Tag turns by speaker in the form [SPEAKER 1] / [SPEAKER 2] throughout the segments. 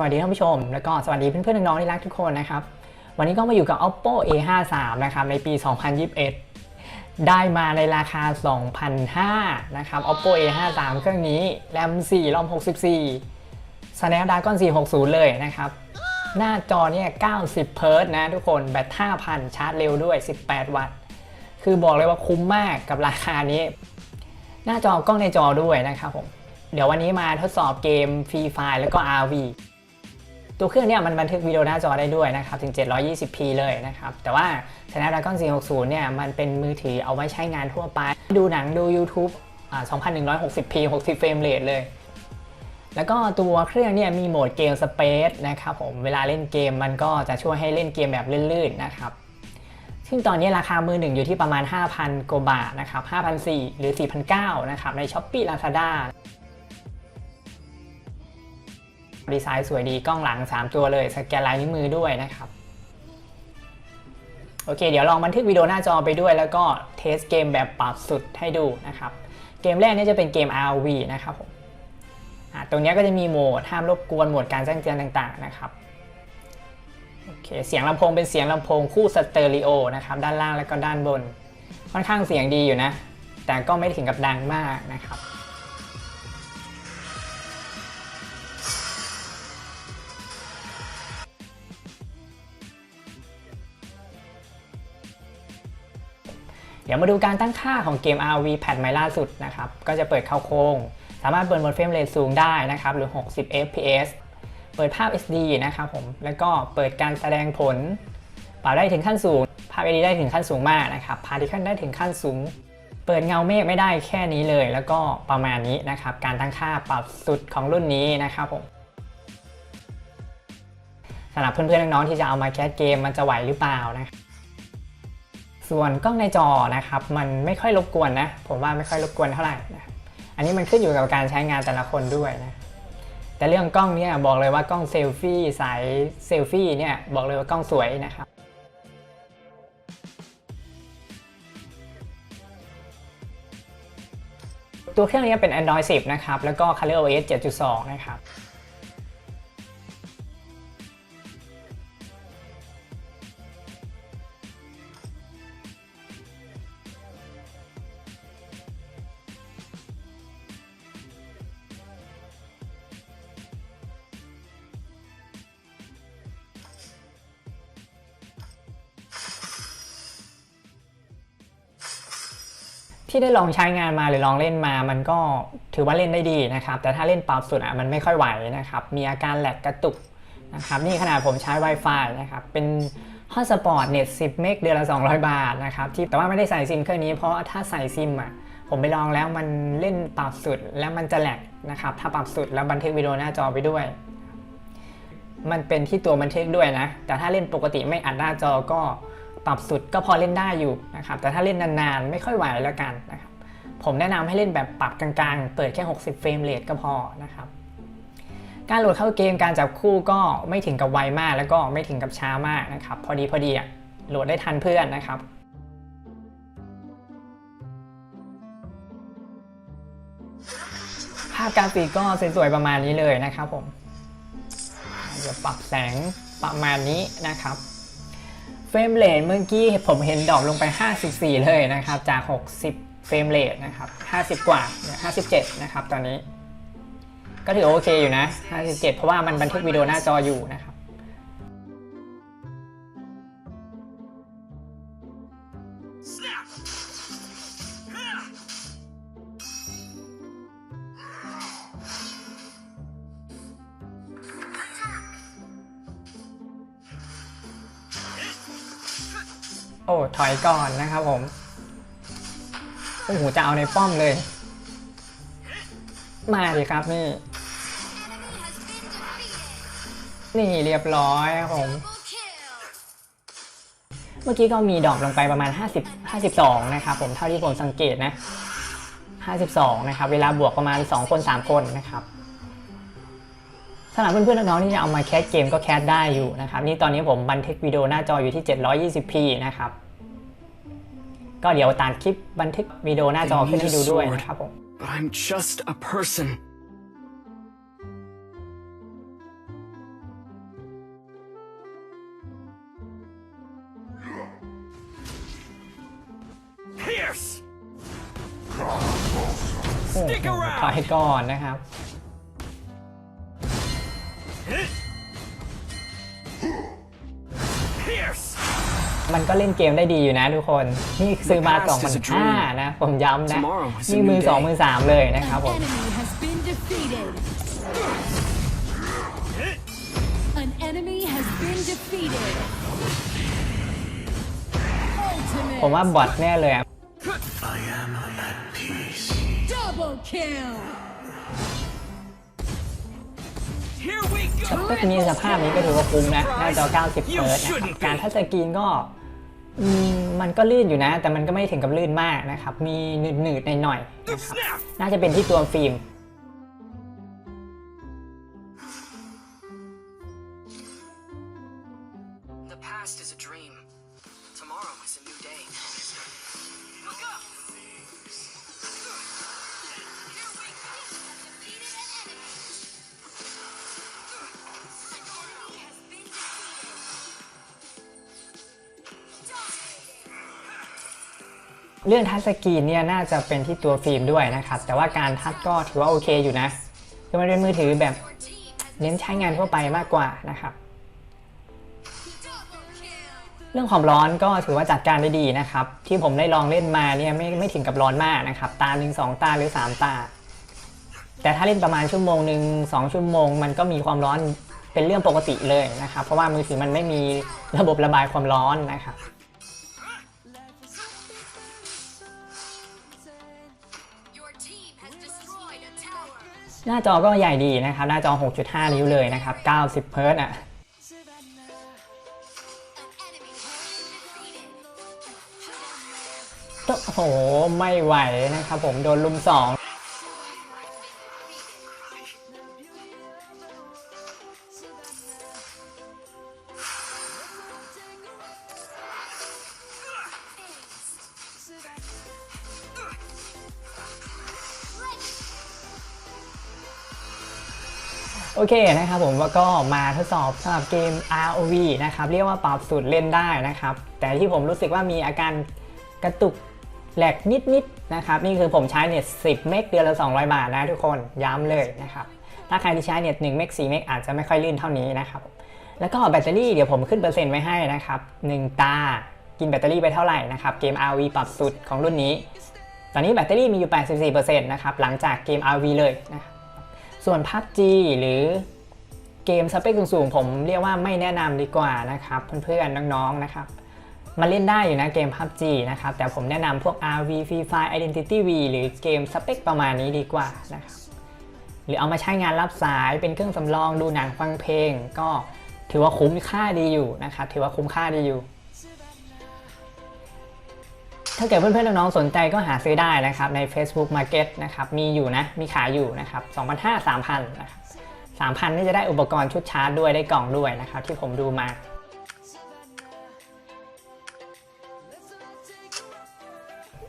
[SPEAKER 1] สวัสดีท่านผู้ชม แล้วก็สวัสดีเพื่อนๆน้องๆที่รักทุกคนนะครับ วันนี้ก็มาอยู่กับ oppo a53 นะครับในปี 2021 ได้มาในราคา 2,500นะครับ oppo a53 เครื่องนี้แรม4รอม64 snapdragon 460 เลยนะครับ หน้าจอเนี่ย90เฮิร์ตนะทุกคนแบต5,000 ชาร์จเร็วด้วย 18 วัตต์ คือบอกเลยว่าคุ้มมากกับราคานี้ หน้าจอกล้องในจอด้วยนะครับผมเดี๋ยววันนี้มาทดสอบเกม Free Fire แล้วก็ RV ตัวเครื่องเนี่ยมันบันทึกวิดีโอหน้าจอได้ด้วยนะครับ ถึง 720p เลยนะครับ แต่ว่า Snapdragon 460 เนี่ยมันเป็นมือถือเอาไว้ใช้งานทั่วไป ดูหนังดู YouTube อ่า 2160p 60เฟรมเรทเลย แล้วก็ตัวเครื่องเนี่ยมีโหมดเกมสเปซนะครับผม เวลาเล่นเกมมันก็จะช่วยให้เล่นเกมแบบลื่นๆนะครับ ซึ่งตอนนี้ราคามือหนึ่งอยู่ที่ประมาณ 5,000กว่าบาทนะครับ5,400หรือ4,900นะครับใน s h อ p e e Lazada ดีไซน์สวยดีกล้องหลัง 3 ตัวเลย สแกนลายนิ้วมือด้วยนะครับ โอเค เดี๋ยวลองบันทึกวิดีโอหน้าจอไปด้วย แล้วก็เทสเกมแบบปรับสุดให้ดูนะครับ เกมแรกนี่จะเป็นเกม RV นะครับผมตรงนี้ก็จะมีโหมดห้ามรบกวนโหมดการแจ้งเตือนต่างๆนะครับโอเคเสียงลำโพงเป็นเสียงลำโพงคู่สเตอริโอนะครับด้านล่างแล้วก็ด้านบน ค่อนข้างเสียงดีอยู่นะ แต่ก็ไม่ถึงกับดังมากนะครับ เดี๋ยวมาดูการตั้งค่าของเกม RV แพทใหม่ล่าสุดนะครับ ก็จะเปิดเข้าโครงสามารถเปิดบนเฟรมเรทสูงได้นะครับ หรือ 60 fps เปิดภาพ SD นะครับผม แล้วก็เปิดการแสดงผลปรับได้ถึงขั้นสูง ภาพ SD ได้ถึงขั้นสูงมากนะครับพาร์ติเคิลได้ถึงขั้นสูง เปิดเงาเมฆไม่ได้แค่นี้เลย แล้วก็ประมาณนี้นะครับ การตั้งค่าปรับสุดของรุ่นนี้นะครับผมสำหรับเพื่อนๆน้องๆที่จะเอามาแคสเกมมันจะไหวหรือเปล่านะครับ ส่วนกล้องในจอนะครับมันไม่ค่อยรบกวนนะ ผมว่าไม่ค่อยรบกวนเท่าไหร่นะอันนี้มันขึ้นอยู่กับการใช้งานแต่ละคนด้วยนะแต่เรื่องกล้องเนี่ยบอกเลยว่ากล้องเซลฟี่สายเซลฟี่เนี่ยบอกเลยว่ากล้องสวยนะครับตัวเครื่องนี้เป็น Android 10 นะครับ แล้วก็ ColorOS 7.2 นะครับ ที่ได้ลองใช้งานมาหรือลองเล่นมา มันก็ถือว่าเล่นได้ดีนะครับ แต่ถ้าเล่นปรับสุดอะมันไม่ค่อยไหวนะครับ มีอาการแหลกกระตุกนะครับนี่ขนาดผมใช้ Wi-Fi นะครับ เป็นฮอตสปอร์ตเน็ต10 เมกเดือนละ 200 บาทนะครับที่แต่ว่าไม่ได้ใส่ซิมเครื่องนี้เพราะถ้าใส่ซิมอะผมไปลองแล้วมันเล่นปรับสุดแล้วมันจะแหลกนะครับ ถ้าปรับสุดแล้วบันทึกวิดีโอหน้าจอไปด้วย มันเป็นที่ตัวบันทึกด้วยนะ แต่ถ้าเล่นปกติไม่อัดหน้าจอก็ ปรับสุดก็พอเล่นได้อยู่นะครับแต่ถ้าเล่นนานๆ ไม่ค่อยไหวแล้วกันนะครับผมแนะนำให้เล่นแบบปรับกลางๆ เปิดแค่ 60 เฟรมเรทก็พอนะครับการโหลดเข้าเกมการจับคู่ก็ไม่ถึงกับไวมากแล้วก็ไม่ถึงกับช้ามากนะครับพอดีพอดีอะโหลดได้ทันเพื่อนนะครับภาพกราฟิกก็สวยๆประมาณนี้เลยนะครับผม เดี๋ยวปรับแสงประมาณนี้นะครับ เฟรมเรทเมื่อกี้ผมเห็นดรอปลงไป 54 เลยนะครับ จาก 60 เฟรมเรทนะครับ 50 กว่า 57 นะครับ ตอนนี้ ก็ถือโอเคอยู่นะ 57 เพราะว่ามันบันทึกวิดีโอหน้าจออยู่นะครับ โอ้ถอยก่อนนะครับผมโอ้โหจะเอาในป้อมเลย มาดิครับนี่ นี่เรียบร้อยครับผม เมื่อกี้ก็มีดอปลงไปประมาณ 50 52 นะครับผมเท่าที่ผมสังเกตนะ 52 นะครับ เวลาบวกประมาณ 2 คน 3 คนนะครับ สำหรับเพื่อนๆน้องๆที่จะเอามาแคสเกมก็แคสได้อยู่นะครับนี่ตอนนี้ผมบันทึกวิดีโอหน้าจออยู่ที่ 720p นะครับก็เดี๋ยวตาดคลิปบันทึกวิดีโอหน้าจอขึ้นให้ดูด้วยนะครับผม
[SPEAKER 2] ค I'm just a person. Pierce. Stick around.
[SPEAKER 1] อยก่อนนะครับ มันก็เล่นเกมได้ดีอยู่นะทุกคน นี่ซื้อมา
[SPEAKER 2] The past is a
[SPEAKER 1] 2005นะ ผมย้ำนะ
[SPEAKER 2] Tomorrow is a
[SPEAKER 1] นี่
[SPEAKER 2] new
[SPEAKER 1] มือ
[SPEAKER 2] day
[SPEAKER 1] 2มือ 3 เลยนะครับผม
[SPEAKER 3] An enemy has been defeated. An enemy has been defeated.
[SPEAKER 1] ผมว่า
[SPEAKER 3] Ultimate
[SPEAKER 1] บอทแน่เลยอะ
[SPEAKER 3] double kill.
[SPEAKER 2] Here we go!
[SPEAKER 1] ก็มีสภาพนี้ก็ถือว่าคุ้มนะหน้าจอ 90เฮิร์ตซ์นะครับการทัชสกรีนก็อืมมันก็ลื่นอยู่นะ แต่มันก็ไม่ถึงกับลื่นมากนะครับ มีหนืดๆหน่อยๆนะครับ
[SPEAKER 2] Snap!
[SPEAKER 1] น่าจะเป็นที่ตัวฟิล์ม เรื่องทัชสกรีนเนี่ยน่าจะเป็นที่ตัวฟิล์มด้วยนะครับ แต่ว่าการทัชก็ถือว่าโอเคอยู่นะคือมันเป็นมือถือแบบเน้นใช้งานทั่วไปมากกว่านะครับ เรื่องความร้อนก็ถือว่าจัดการได้ดีนะครับ ที่ผมได้ลองเล่นมาเนี่ยไม่ไม่ถึงกับร้อนมากนะครับ ตาหนึ่งสองตาหรือสามตา แต่ถ้าเล่นประมาณชั่วโมงหนึ่งสองชั่วโมง มันก็มีความร้อนเป็นเรื่องปกติเลยนะครับ เพราะว่ามือถือมันไม่มีระบบระบายความร้อนนะครับ หน้าจอก็ใหญ่ดีนะครับ หน้าจอ 6.5 นิ้วเลยนะครับ 90 เฮิร์ตอะโอ้โห ไม่ไหวนะครับผมโดนลุม2 โอเคนะครับผมก็มาทดสอบสำหรับเกม ROV นะครับเรียกว่าปรับสูตรเล่นได้นะครับ แต่ที่ผมรู้สึกว่ามีอาการกระตุกแหลกนิดๆนะครับนี่คือผมใช้เน็ต 10 เมกเดือนละ 200 บาทนะทุกคนย้ำเลยนะครับถ้าใครที่ใช้เน็ต 1 เมก 4 เมกอาจจะไม่ค่อยลื่นเท่านี้นะครับแล้วก็แบตเตอรี่เดี๋ยวผมขึ้นเปอร์เซ็นต์ไว้ให้นะครับ1ตากินแบตเตอรี่ไปเท่าไหร่นะครับเกม RV ปรับสูตรของรุ่นนี้ ตอนนี้แบตเตอรี่มีอยู่ 84%นะครับหลังจากเกม RV เลยนะครับ ส่วน PUBG หรือเกมสเปคสูงๆ ผมเรียกว่าไม่แนะนำดีกว่านะครับเพื่อนๆน้องๆนะครับมาเล่นได้อยู่นะเกม PUBG นะครับ แต่ผมแนะนำพวก RV Free Fire Identity V หรือเกมสเปคประมาณนี้ดีกว่านะครับหรือเอามาใช้งานรับสายเป็นเครื่องสำรองดูหนังฟังเพลง ก็ถือว่าคุ้มค่าดีอยู่นะครับถือว่าคุ้มค่าดีอยู่ ถ้าเกิดเพื่อนๆน้องๆสนใจก็หาซื้อได้นะครับใน Facebook Market นะครับมีอยู่นะมีขายอยู่นะครับ2,500 3,000นะครับ3,000นี่จะได้อุปกรณ์ชุดชาร์จด้วยได้กล่องด้วยนะครับที่ผมดูมา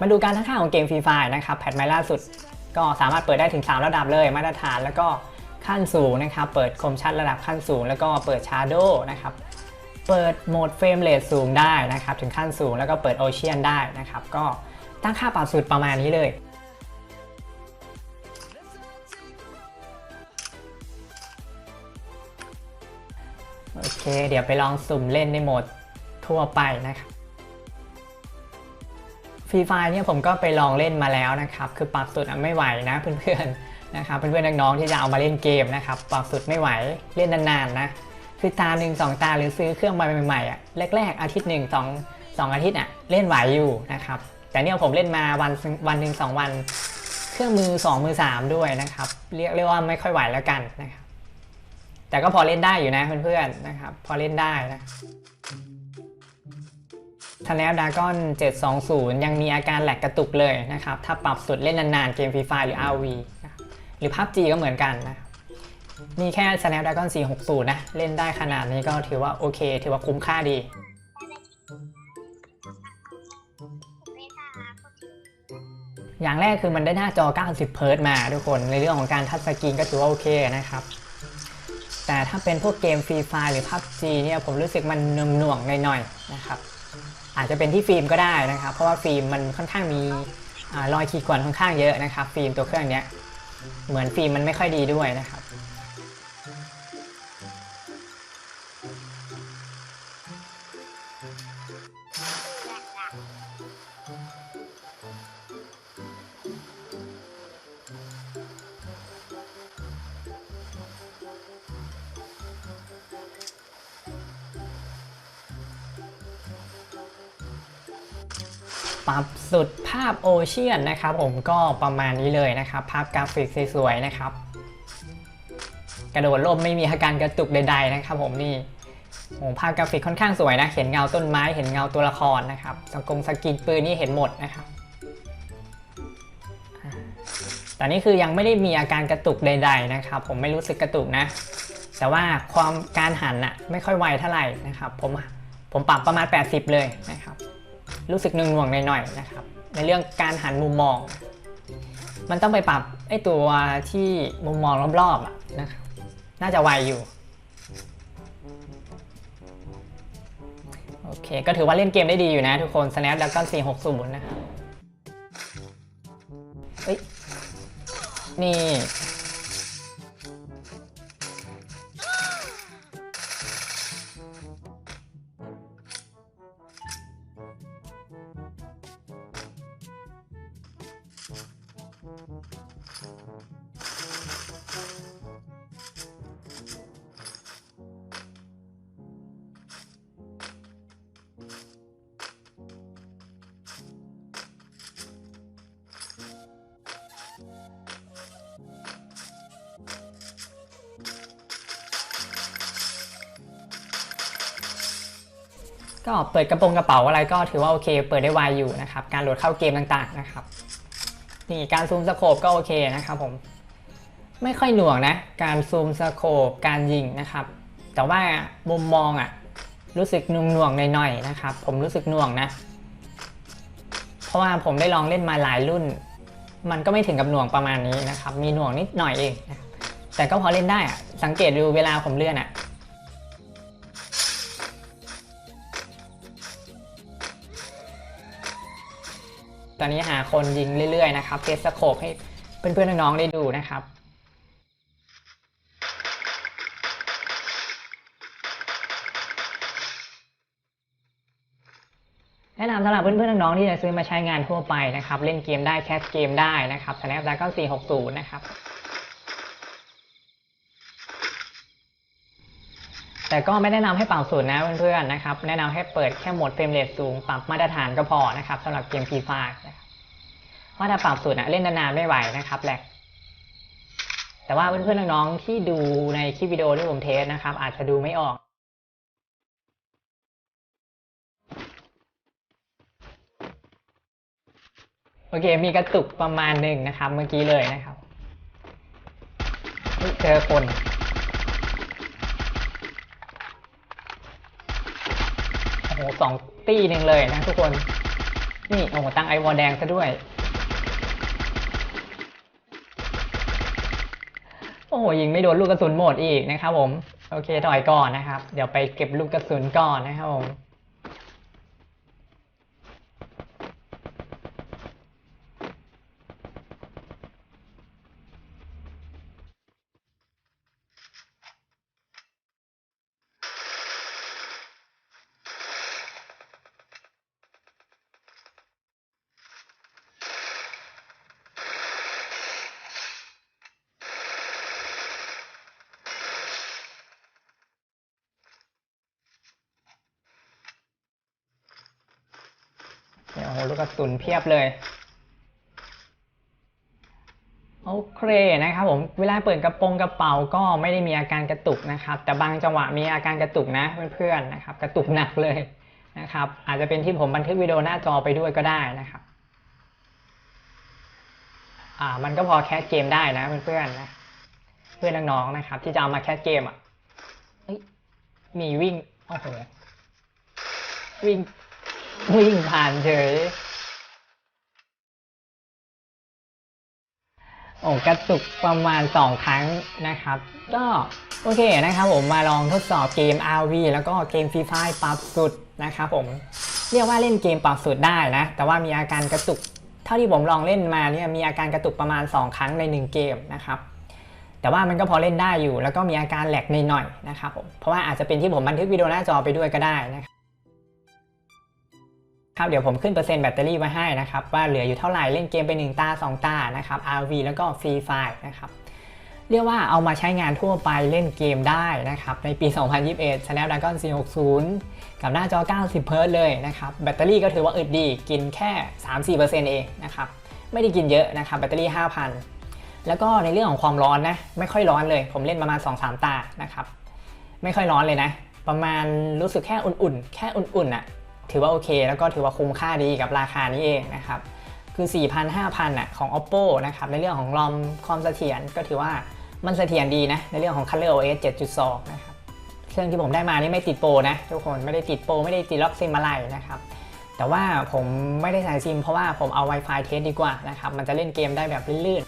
[SPEAKER 1] มาดูการทั้งค่าของเกมฟรีไฟนะครับแพทใหม่ล่าสุด ก็สามารถเปิดได้ถึง 3 ระดับเลยมาตรฐานแล้วก็ขั้นสูงนะครับ เปิดคมชัดระดับขั้นสูง แล้วก็เปิดชาร์โดนะครับ เปิดโหมดเฟรมเรทสูงได้นะครับ ถึงขั้นสูงแล้วก็เปิดโอเชียนได้นะครับ ก็ตั้งค่าปรับสุดประมาณนี้เลยโอเค เดี๋ยวไปลองสุ่มเล่นในโหมดทั่วไปนะครับฟรีไฟเนี่ยผมก็ไปลองเล่นมาแล้วนะครับ คือปรับสุดไม่ไหวนะเพื่อนๆนะครับเพื่อนๆน้องๆที่จะเอามาเล่นเกมนะครับปรับสุดไม่ไหวเล่นนานๆนะ คือตาหนึ่งสองตาหรือซื้อเครื่องมาใหม่ๆอะแรก ๆ อาทิตย์หนึ่งสองสองอาทิตย์อะเล่นไหวอยู่นะครับแต่เนี่ยผมเล่นมาวันวันหนึ่งสองวัน เครื่องมือสองมือสามด้วยนะครับเรียกเรียกว่าไม่ค่อยไหวแล้วกันนะครับแต่ก็พอเล่นได้อยู่นะเพื่อนๆนะครับพอเล่นได้นะ Snapdragon 720 ยังมีอาการแหลกกระตุกเลยนะครับ ถ้าปรับสุดเล่นนานๆ เกม Free Fire หรือ RV นะรหรือ PUBG ก็เหมือนกันนะครับ มีแค่ Snapdragon 460 นะ เล่นได้ขนาดนี้ก็ถือว่าโอเค ถือว่าคุ้มค่าดี อย่างแรกคือมันได้หน้าจอ 90 เฮิร์ตซ์มาทุกคน ในเรื่องของการทัชสกรีนก็ถือว่าโอเคนะครับ แต่ถ้าเป็นพวกเกมฟรีไฟหรือ PUBG เนี่ยผมรู้สึกมันหน่วงๆหน่อยๆนะครับ อาจจะเป็นที่ฟิล์มก็ได้นะครับ เพราะว่าฟิล์มมันค่อนข้างมีอรอยขีดข่วนค่อนข้างเยอะนะครับ ฟิล์มตัวเครื่องเนี้ยเหมือนฟิล์มมันไม่ค่อยดีด้วยนะครับาพโอเชียนนะครับผมก็ประมาณนี้เลยนะครับ ภาพกราฟิกสวยๆนะครับ กระโดดร่มไม่มีอาการกระตุกใดๆนะครับ ผมนี่โอ้ภาพกราฟิกค่อนข้างสวยนะ เห็นเงาต้นไม้เห็นเงาตัวละครนะครับสกงสกินปืนนี่เห็นหมดนะครับแต่นี่คือยังไม่ได้มีอาการกระตุกใด ๆนะครับ ผมไม่รู้สึกกระตุกนะ แต่ว่าความการหันอะไม่ค่อยไวเท่าไหร่นะครับ ผมผมปรับประมาณ 80 เลยนะครับ รู้สึกหน่วงๆหน่อยๆนะครับ ในเรื่องการหันมุมมอง มันต้องไปปรับไอ้ตัวที่มุมมองรอบๆอะนะครับน่าจะไวอยู่โอเค ก็ถือว่าเล่นเกมได้ดีอยู่นะทุกคน Snapdragon 460 นะครับเฮ้ยนี่ ก็เปิดกระโปรงกระเป๋าอะไรก็ถือว่าโอเค เปิดได้ไวอยู่นะครับ การโหลดเข้าเกมต่างๆนะครับนี่การซูมสโคปก็โอเคนะครับผม ไม่ค่อยหน่วงนะ การซูมสโคปการยิงนะครับ แต่ว่ามุมมองอะ่ะรู้สึกหน่วงๆหน่อยๆนะครับ ผมรู้สึกหน่วงนะ เพราะว่าผมได้ลองเล่นมาหลายรุ่น มันก็ไม่ถึงกับหน่วงประมาณนี้นะครับ มีหน่วงนิดหน่อยเอง แต่ก็พอเล่นได้อะสังเกตดูเวลาผมเลื่อนอะ ตอนนี้หาคนยิงเรื่อยๆนะครับเทสสโคปให้เพื่อนๆน้องๆได้ดูนะครับแนะนำสำหรับเพื่อนๆน้องๆที่จะซื้อมาใช้งานทั่วไปนะครับ เล่นเกมได้แคสเกมได้นะครับ Snapdragon 460 นะครับ แต่ก็ไม่แนะนำให้เปรับสูตรนะเพื่อนๆนะครับ แนะนำให้เปิดแค่โหมดเฟรมเรทสูงปรับมาตรฐานก็พอนะครับสำหรับเกม Free Fire นะครับเพราะถ้าปรับสูตรนะเล่นนานๆไม่ไหวนะครับแหลกแต่ว่าเพื่อนๆน้องๆที่ดูในคลิปวิดีโอที่ผมเทสนะครับ อาจจะดูไม่ออกโอเค มีกระตุกประมาณหนึ่งนะครับ เมื่อกี้เลยนะครับ เจอคน อ้สองตีหนึ่งเลยนะทุกคน นี่โอ้ตั้งไอวอลแดงซะด้วย โอ้ยิงไม่โดนลูกกระสุนหมดอีกนะครับผม โอเคถอยก่อนนะครับ เดี๋ยวไปเก็บลูกกระสุนก่อนนะครับผม โอ้โหลูกกระสุนเพียบเลยโอเคนะครับผมเวลาเปิดกระโปรงกระเป๋าก็ไม่ได้มีอาการกระตุกนะครับ แต่บางจังหวะมีอาการกระตุกนะเพื่อนๆนะครับ กระตุกหนักเลยนะครับ อาจจะเป็นที่ผมบันทึกวิดีโอหน้าจอไปด้วยก็ได้นะครับอ่ามันก็พอแคสเกมได้นะเพื่อนๆนะเพื่อนน้องๆนะครับ ที่จะเอามาแคสเกมอะมีวิ่งโอ้โหวิ่ง วิ่งผ่านเฉย โอ้กระตุกประมาณ 2 ครั้งนะครับ ก็โอเคนะครับผมมาลองทดสอบเกม RV แล้วก็เกม Free Fire ปรับสุดนะครับผม เรียกว่าเล่นเกมปรับสูตรได้นะ แต่ว่ามีอาการกระตุก เท่าที่ผมลองเล่นมาเนี่ยมีอาการกระตุกประมาณ 2 ครั้งใน 1 เกมนะครับแต่ว่ามันก็พอเล่นได้อยู่ แล้วก็มีอาการแหลกนหน่อยๆนะครับผมเพราะว่าอาจจะเป็นที่ผมบันทึกวิดีโอหน้าจอไปด้วยก็ได้นะครับ ครับเดี๋ยวผมขึ้นเปอร์เซ็นต์แบตเตอรี่ไว้ให้นะครับว่าเหลืออยู่เท่าไหร่เล่นเกมไป 1 ตา 2 ตานะครับ RV แล้วก็ Free Fire นะครับเรียกว่าเอามาใช้งานทั่วไปเล่นเกมได้นะครับในปี 2021 Snapdragon 460 กับหน้าจอ 90 Hz เลยนะครับแบตเตอรี่ก็ถือว่าอึดดีกินแค่ 3-4%เองนะครับไม่ได้กินเยอะนะครับแบตเตอรี่ 5,000 แล้วก็ในเรื่องของความร้อนนะไม่ค่อยร้อนเลย ผมเล่นประมาณ 2-3 ตานะครับไม่ค่อยร้อนเลยนะ ประมาณรู้สึกแค่อุ่นๆ แค่อุ่นๆอะ ถือว่าโอเค แล้วก็ถือว่าคุ้มค่าดีกับราคานี้เองนะครับคือ 4,000 5,000อะของ oppo นะครับในเรื่องของรอมความเสถียรก็ถือว่ามันเสถียรดีนะในเรื่องของ color os 7.2 นะครับเครื่องที่ผมได้มานี่ไม่ติดโปรนะทุกคนไม่ได้ติดโปรไม่ได้ติดล็อกซิมอะไรนะครับแต่ว่าผมไม่ได้ใส่ซิมเพราะว่าผมเอา Wi-Fi เทสดีกว่านะครับมันจะเล่นเกมได้แบบลื่น